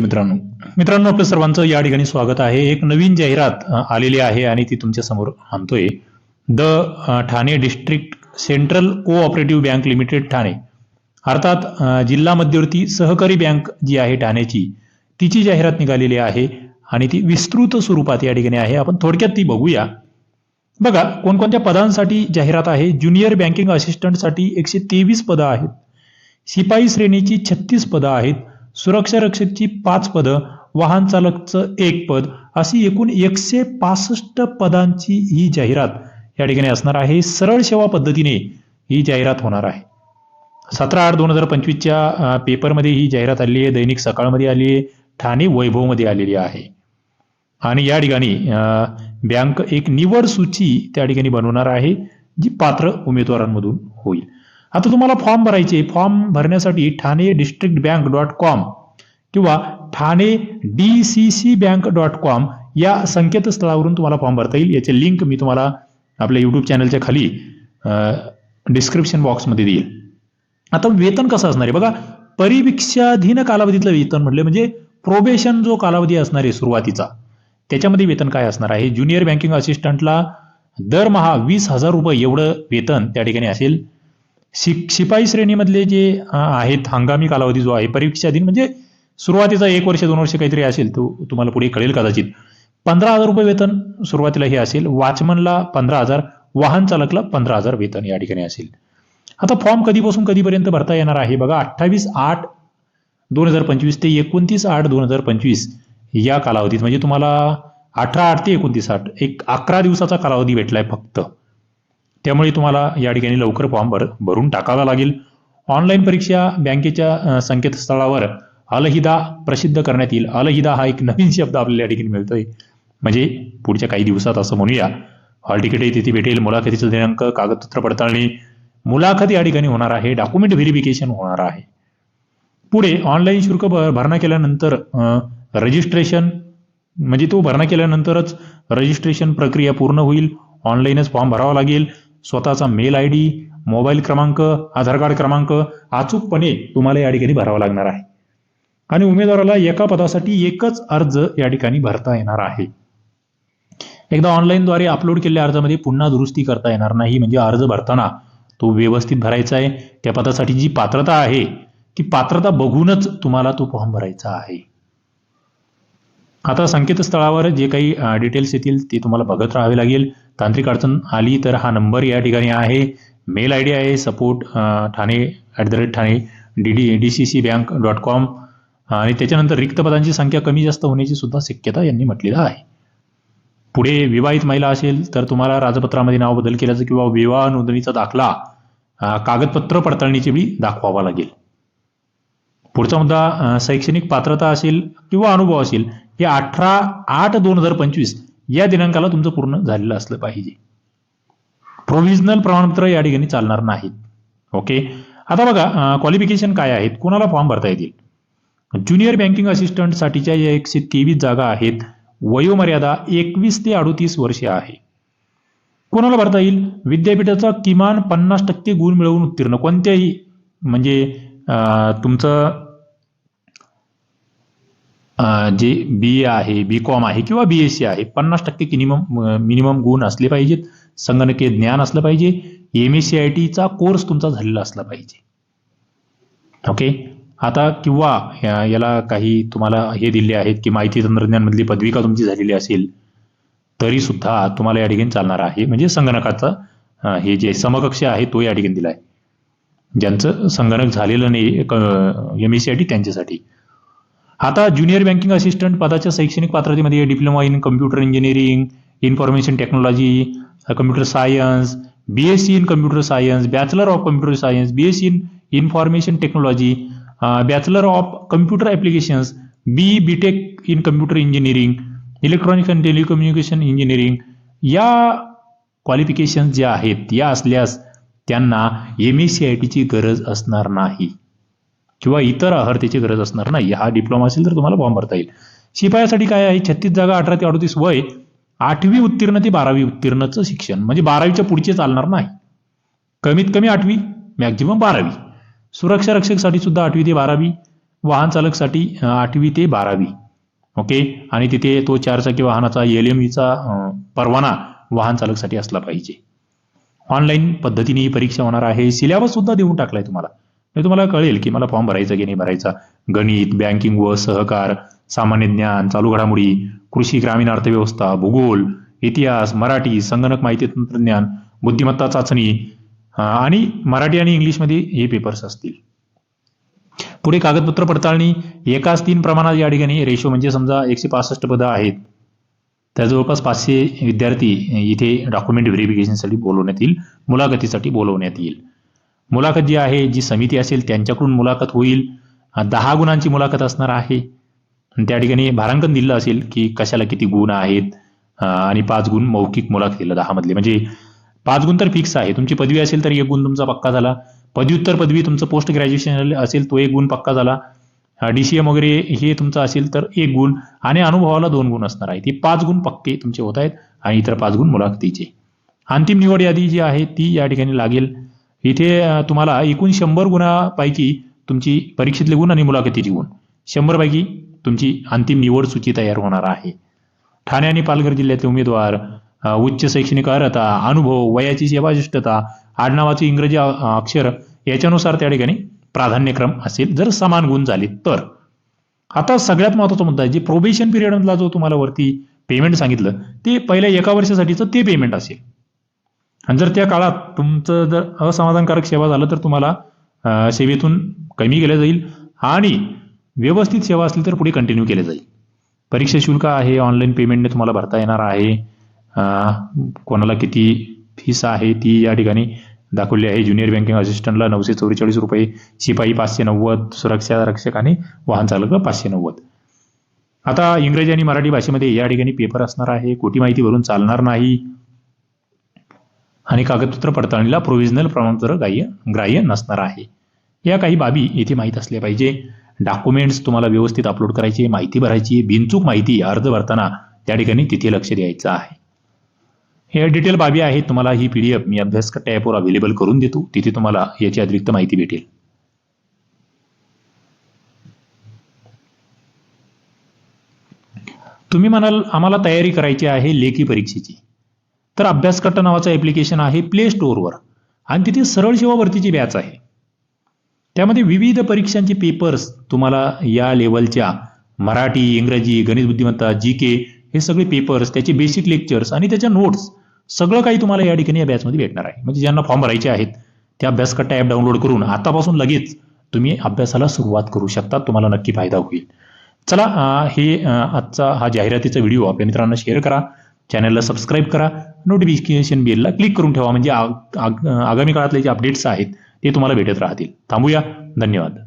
मित्रांनो. मित्रांनो आपलं सर्वांचं या ठिकाणी स्वागत आहे. एक नवीन जाहिरात आलेली आहे आणि ती तुमच्यासमोर आणतोय. The Thane district central cooperative bank limited Thane. अर्थात जिल्हा मध्यवर्ती सहकारी बँक जी आहे ठाण्याची तिची जाहिरात निघालेली आहे आणि ती विस्तृत स्वरूपात या ठिकाणी आहे. आपण थोडक्यात ती बघूया. बघा कोणकोणत्या पदांसाठी जाहिरात आहे? ज्युनियर बँकिंग असिस्टंटसाठी एकशे तेवीस पदं आहेत. शिपाई श्रेणीची छत्तीस पदं आहेत. सुरक्षा रक्षकची पाच पदं वाहन चालकचं एक पद अशी एकूण एकशे पासष्ट पदांची ही जाहिरात या ठिकाणी असणार आहे. सरळ सेवा पद्धतीने ही जाहिरात होणार आहे. सतरा आठ दोन हजार पंचवीसच्या पेपरमध्ये ही जाहिरात आलेली आहे. दैनिक सकाळमध्ये आली आहे. ठाणे वैभवमध्ये आलेली आहे. आणि या ठिकाणी अं, बँक एक निवड सूची त्या ठिकाणी बनवणार आहे जी पात्र उमेदवारांमधून होईल. आता तुम्हाला फॉर्म भरायचे फॉर्म भरण्यासाठी Thane district bank dot com किंवा Thane D C C bank dot com या संकेतस्थळावरून तुम्हाला फॉर्म भरता येईल. याचे लिंक मी तुम्हाला आपल्या यूट्यूब चॅनलच्या खाली डिस्क्रिप्शन बॉक्समध्ये देईल. आता वेतन कसं असणार आहे? बघा परिवीक्षाधीन कालावधीतलं वेतन म्हटलं म्हणजे प्रोबेशन जो कालावधी असणार आहे सुरुवातीचा त्याच्यामध्ये वेतन काय असणार आहे? ज्युनियर बँकिंग असिस्टंटला दरमहा वीस हजार रुपये एवढं वेतन त्या ठिकाणी असेल. शिक शिपाई श्रेणीमधले जे आहेत हंगामी कालावधी जो आहे परीक्षाधीन म्हणजे सुरुवातीचा एक वर्ष दोन वर्ष काहीतरी असेल तो तुम्हाला पुढे कळेल कदाचित. पंधरा हजार रुपये वेतन सुरुवातीला हे असेल वॉचमनला पंधरा हजार वाहन चालकला पंधरा हजार वेतन या ठिकाणी असेल. आता फॉर्म कधीपासून कधीपर्यंत भरता येणार आहे? बघा अठ्ठावीस आठ दोन हजार पंचवीस ते एकोणतीस आठ दोन हजार पंचवीस या कालावधीत म्हणजे तुम्हाला अठरा आठ ते एकोणतीस आठ एक अकरा दिवसाचा कालावधी भेटलाय फक्त. त्यामुळे तुम्हाला या ठिकाणी लवकर फॉर्म भर भरून टाकावा लागेल. ऑनलाईन परीक्षा बँकेच्या संकेतस्थळावर अलहिदा प्रसिद्ध करण्यात येईल. अलहिदा हा एक नवीन शब्द आपल्याला या ठिकाणी मिळतोय. म्हणजे पुढच्या काही दिवसात असं म्हणूया. हॉल तिकीटही तिथे भेटेल. मुलाखतीचा दिनांक कागदपत्र पडताळणी मुलाखत या ठिकाणी होणार आहे. डॉक्युमेंट व्हेरिफिकेशन होणार आहे. पुढे ऑनलाईन शुल्क भरणा केल्यानंतर रजिस्ट्रेशन म्हणजे तो भरणा केल्यानंतरच रजिस्ट्रेशन प्रक्रिया पूर्ण होईल. ऑनलाईनच फॉर्म भरावा लागेल. स्वतःचा मेल आय डी मोबाईल क्रमांक आधार कार्ड क्रमांक अचूकपणे तुम्हाला या ठिकाणी भरावा लागणार आहे. आणि उमेदवाराला एका पदासाठी एकच अर्ज या ठिकाणी भरता येणार आहे. एकदा ऑनलाईनद्वारे अपलोड केलेल्या अर्जामध्ये पुन्हा दुरुस्ती करता येणार नाही म्हणजे अर्ज भरताना तो व्यवस्थित भरायचा आहे. त्या पदासाठी जी पात्रता आहे ती पात्रता बघूनच तुम्हाला तो फॉर्म भरायचा आहे. आता संकेतस्थळावर जे काही डिटेल्स येतील ते तुम्हाला बघत राहावे लागेल. तांत्रिक अडचण आली तर हा नंबर या ठिकाणी आहे. मेल आय डी आहे support Thane at the rate Thane D D D C C bank dot com आणि त्याच्यानंतर रिक्त पदांची संख्या कमी जास्त होण्याची सुद्धा शक्यता यांनी म्हटलेलं आहे. पुढे विवाहित महिला असेल तर तुम्हाला राजपत्रामध्ये नाव बदल केल्याचं किंवा विवाह नोंदणीचा दाखला कागदपत्र पडताळणीची वेळी दाखवावा लागेल. पुढचा मुद्दा शैक्षणिक पात्रता असेल किंवा अनुभव असेल हे अठरा आठ दोन हजार पंचवीस या दिनांकाला तुमचं पूर्ण झालेलं असलं पाहिजे. प्रोव्हिजनल प्रमाणपत्र या ठिकाणी चालणार नाहीत. ओके आता बघा क्वालिफिकेशन काय आहेत? कोणाला फॉर्म भरता येतील? ज्युनियर बँकिंग असिस्टंटसाठीच्या या एकशे तेवीस जागा आहेत. वयोमर्यादा एकवीस ते अडोतीस वर्षे आहे. कोणाला भरता येईल? विद्यापीठाचा किमान पन्नास टक्के गुण मिळवून उत्तीर्ण कोणत्याही म्हणजे तुमचं जे बी ए आहे बी कॉम आहे किंवा बी एस सी आहे पन्नास टक्के मिनिमम मिनिमम गुण असले पाहिजेत. संगणकीय ज्ञान असलं पाहिजे. एम एस सी आय टीचा कोर्स तुमचा झालेला असला पाहिजे. ओके आता किंवा याला काही तुम्हाला हे दिले आहेत की माहिती तंत्रज्ञानमधली पदविका तुमची झालेली असेल तरी सुद्धा तुम्हाला या ठिकाणी चालणार आहे. म्हणजे संगणकाचा हे जे समकक्ष आहे तो या ठिकाणी दिला आहे ज्यांचं संगणक झालेलं नाही M S C I T त्यांच्यासाठी. आता ज्युनियर बँकिंग असिस्टंट पदाच्या शैक्षणिक पात्रतेमध्ये diploma in computer engineering information technology computer science B S C in computer science bachelor of computer science B S C in information technology bachelor of computer applications B B tech in computer engineering electronics and telecommunication engineering या qualification ज्या आहेत या असल्यास त्यांना M S C I टीची गरज असणार नाही. किंवा इतर अर्हतेची गरज असणार नाही. हा डिप्लोमा असेल तर तुम्हाला फॉर्म भरता येईल. शिपायासाठी काय आहे? छत्तीस जागा अठरा ते अडतीस वय आठवी उत्तीर्ण ते बारावी उत्तीर्णचं शिक्षण. म्हणजे बारावीच्या पुढचे चालणार नाही. कमीत कमी आठवी मॅक्झिमम बारावी. सुरक्षा रक्षकसाठी सुद्धा आठवी ते बारावी वाहन चालकसाठी आठवी ते बारावी. ओके? आणि तिथे तो चारचाकी वाहनाचा एल एम ईचा परवाना वाहन चालकसाठी असला पाहिजे. ऑनलाईन पद्धतीने ही परीक्षा होणार आहे. सिलेबस सुद्धा देऊन टाकलाय तुम्हाला. म्हणजे तुम्हाला कळेल की मला फॉर्म भरायचा की नाही भरायचा. गणित बँकिंग व सहकार सामान्य ज्ञान चालू घडामोडी कृषी ग्रामीण अर्थव्यवस्था भूगोल इतिहास मराठी संगणक माहिती तंत्रज्ञान बुद्धिमत्ता चाचणी आणि मराठी आणि इंग्लिशमध्ये हे पेपर्स असतील. पुढे कागदपत्र पडताळणी एकाच तीन प्रमाणात या ठिकाणी रेशो म्हणजे समजा एकशे पासष्ट पदं आहेत. त्या जवळपास पाचशे विद्यार्थी इथे डॉक्युमेंट व्हेरिफिकेशनसाठी बोलवण्यात येईल मुलाखतीसाठी बोलवण्यात येईल. मुलाखत जी आहे जी समिती असेल त्यांच्याकडून मुलाखत होईल. दहा गुणांची मुलाखत असणार आहे. आणि त्या ठिकाणी भारांकन दिलं असेल की कशाला किती गुण आहेत आणि पाच गुण मौखिक मुलाखतीला दहा मधले म्हणजे पाच गुण तर फिक्स आहे. तुमची पदवी असेल तर एक गुण तुमचा पक्का झाला. पदव्युत्तर पदवी तुमचं पोस्ट ग्रॅज्युएशन असेल तो एक गुण पक्का झाला. डीसीएम वगैरे हे तुमचं असेल तर एक गुण. आणि अनुभवाला दोन गुण असणार आहे ती पाच गुण पक्के तुमचे होत आहेत आणि इतर पाच गुण मुलाखतीचे. अंतिम निवड यादी जी आहे ती या ठिकाणी लागेल. इथे तुम्हाला एकूण शंभर गुणापैकी तुमची परीक्षेतले गुण आणि मुलाखतीची गुण. शंभर पैकी तुमची अंतिम निवड सूची तयार होणार आहे. ठाणे आणि पालघर जिल्ह्यातले उमेदवार उच्च शैक्षणिक अर्हता अनुभव वयाची सेवाशिष्टता आडनावाचे इंग्रजी अक्षर याच्यानुसार त्या ठिकाणी प्राधान्यक्रम असेल जर समान गुण झाले तर. आता सगळ्यात महत्त्वाचा मुद्दा आहे जे प्रोबेशन पिरियडमधला जो तुम्हाला वरती पेमेंट सांगितलं ते पहिल्या एका वर्षासाठीचं ते पेमेंट असेल. आणि जर त्या काळात तुमचं जर असमाधानकारक सेवा झालं तर तुम्हाला सेवेतून कमी केलं जाईल आणि व्यवस्थित सेवा असली तर पुढे कंटिन्यू केले जाईल. परीक्षा शुल्क आहे ऑनलाईन पेमेंटने तुम्हाला भरता येणार आहे. कोणाला किती फीस आहे ती या ठिकाणी दाखवली आहे. ज्युनियर बँकिंग असिस्टंटला नऊशे चौवेचाळीस रुपये शिपाई पाचशे नव्वद सुरक्षा रक्षक आणि वाहन चालक पाचशे नव्वद. आता इंग्रजी आणि मराठी भाषेमध्ये या ठिकाणी पेपर असणार आहे. खोटी माहिती भरून चालणार नाही. आणि कागदपत्र पडताळणीला प्रोव्हिजनल प्रमाणपत्र ग्राह्य ग्राह्य नसणार आहे. या काही बाबी येथे माहीत असल्या पाहिजे. डॉक्युमेंट्स तुम्हाला व्यवस्थित अपलोड करायचे माहिती भरायची बिनचूक माहिती अर्ज भरताना त्या ठिकाणी तिथे लक्ष द्यायचं आहे. या डिटेल बाबी आहेत. तुम्हाला ही पी डी एफ मी अभ्यास ॲपवर अवेलेबल करून देतो. तिथे तुम्हाला याची अतिरिक्त माहिती भेटेल. तुम्ही म्हणाल आम्हाला तयारी करायची आहे लेखी परीक्षेची. तर अभ्यासकट्टा नावाचं ॲप्लिकेशन आहे प्ले स्टोअरवर आणि तिथे सरळ सेवा भरतीची बॅच आहे. त्यामध्ये विविध परीक्षांचे पेपर्स तुम्हाला या लेवलच्या मराठी इंग्रजी गणित बुद्धिमत्ता जी के हे सगळे पेपर्स त्याचे बेसिक लेक्चर्स आणि त्याच्या नोट्स सगळं काही तुम्हाला या ठिकाणी या बॅचमध्ये भेटणार आहे. म्हणजे ज्यांना फॉर्म भरायचे आहेत त्या अभ्यासकट्टा ॲप डाउनलोड करून आतापासून लगेच तुम्ही अभ्यासाला सुरुवात करू शकता. तुम्हाला नक्की फायदा होईल. चला हे आजचा हा जाहिरातीचा व्हिडिओ आपल्या मित्रांना शेअर करा. चॅनलला सबस्क्राईब करा. नोटिफिकेशन बेलला क्लिक करून ठेवा. म्हणजे आग- आगामी काळातले जे अपडेट्स आहेत ते तुम्हाला भेटत राहतील. थांबूया. धन्यवाद.